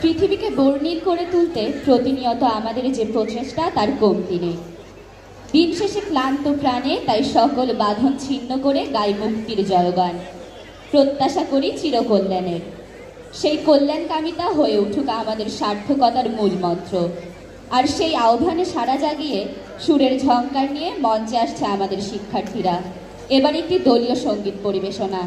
পৃথিবীকে বর্ণিল করে তুলতে প্রতিনিয়ত আমাদের যে প্রচেষ্টা, তার কমতি নেই। দিন শেষে ক্লান্ত প্রাণে তাই সকল বাঁধন ছিন্ন করে গাই মুক্তির জয়গান। প্রত্যাশা করি চিরকল্যাণের সেই কল্যাণকামিতা হয়ে উঠুক আমাদের সার্থকতার মূল মন্ত্র আর সেই আহ্বানে সাড়া জাগিয়ে সুরের ঝঙ্কার নিয়ে মঞ্চে আসছে আমাদের শিক্ষার্থীরা। এবার একটি দলীয় সংগীত পরিবেশনা।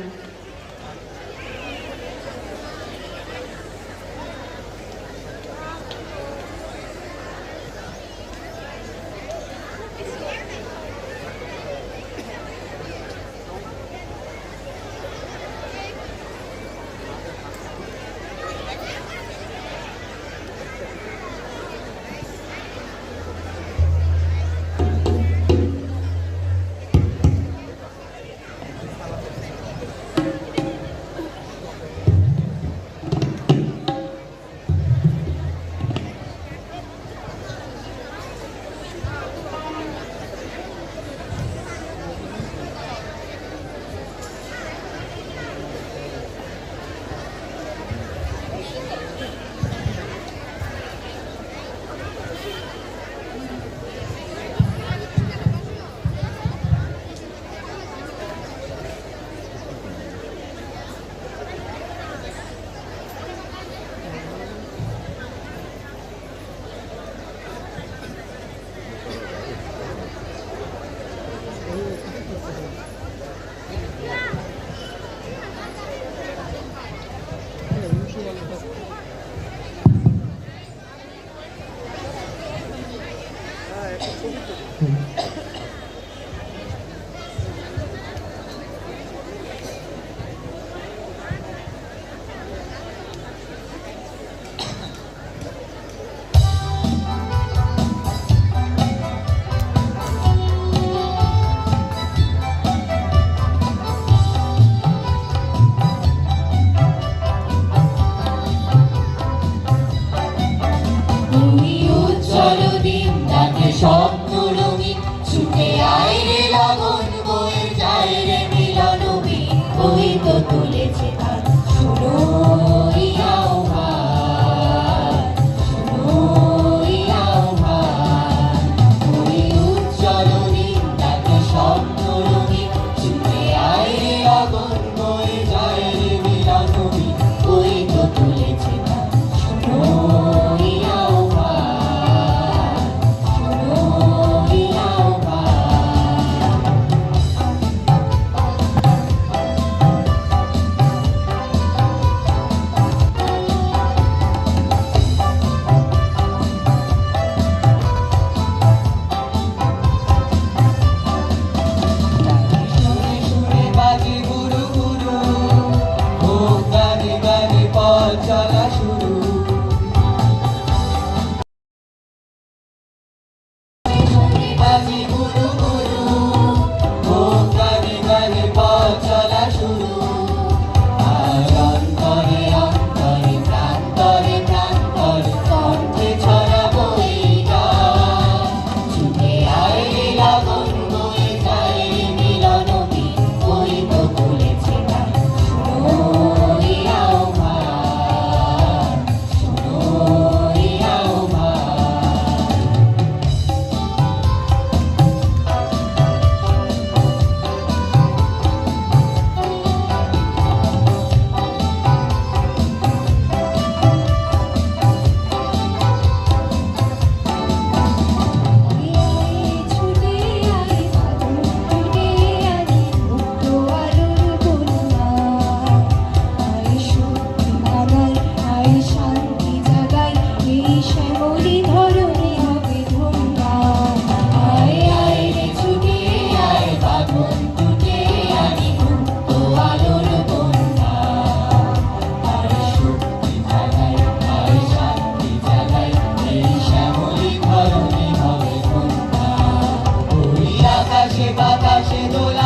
vai ser doido.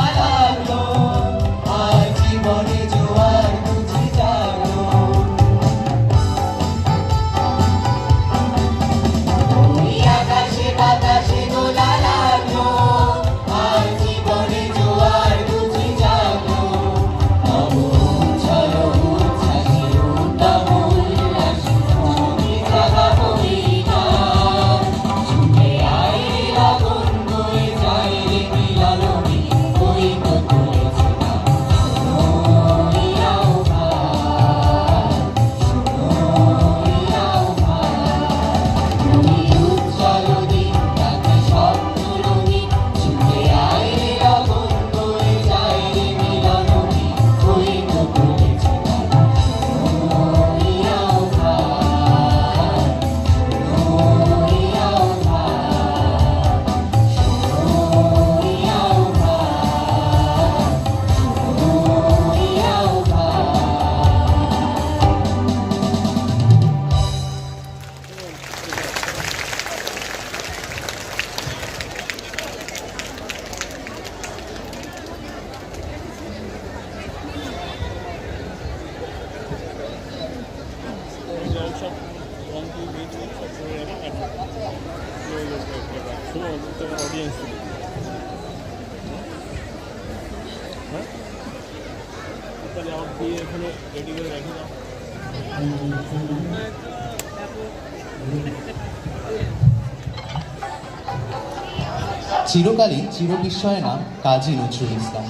চিরকালীন চিরবিস্ময় নাম কাজী নজরুল ইসলাম।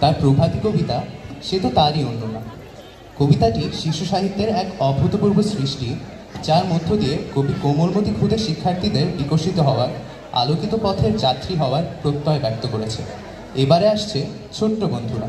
তার প্রভাতী কবিতা, সে তো তারই অন্য না কবিতাটি শিশু সাহিত্যের এক অভূতপূর্ব সৃষ্টি, যার মধ্য দিয়ে কবি কোমলমতি ক্ষুদে শিক্ষার্থীদের বিকশিত হওয়ার, আলোকিত পথের যাত্রী হওয়ার প্রত্যয় ব্যক্ত করেছে। এবারে আসছে ছোট্ট বন্ধুরা।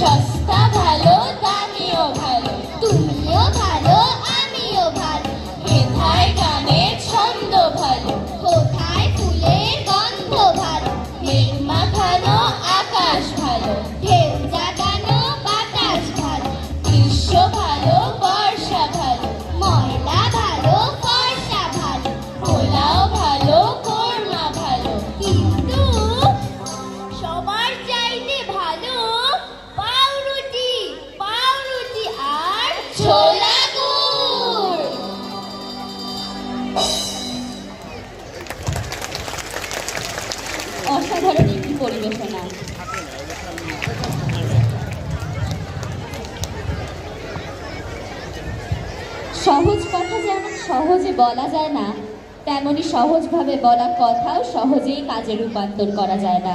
watch us. বলা যায় না। তেমনি সহজভাবে বলা কথাও সহজেই কাজে রূপান্তর করা যায় না।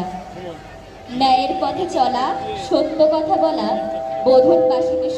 ন্যায়ের পথে চলা, সত্য কথা বলা, বোধন বাসীকে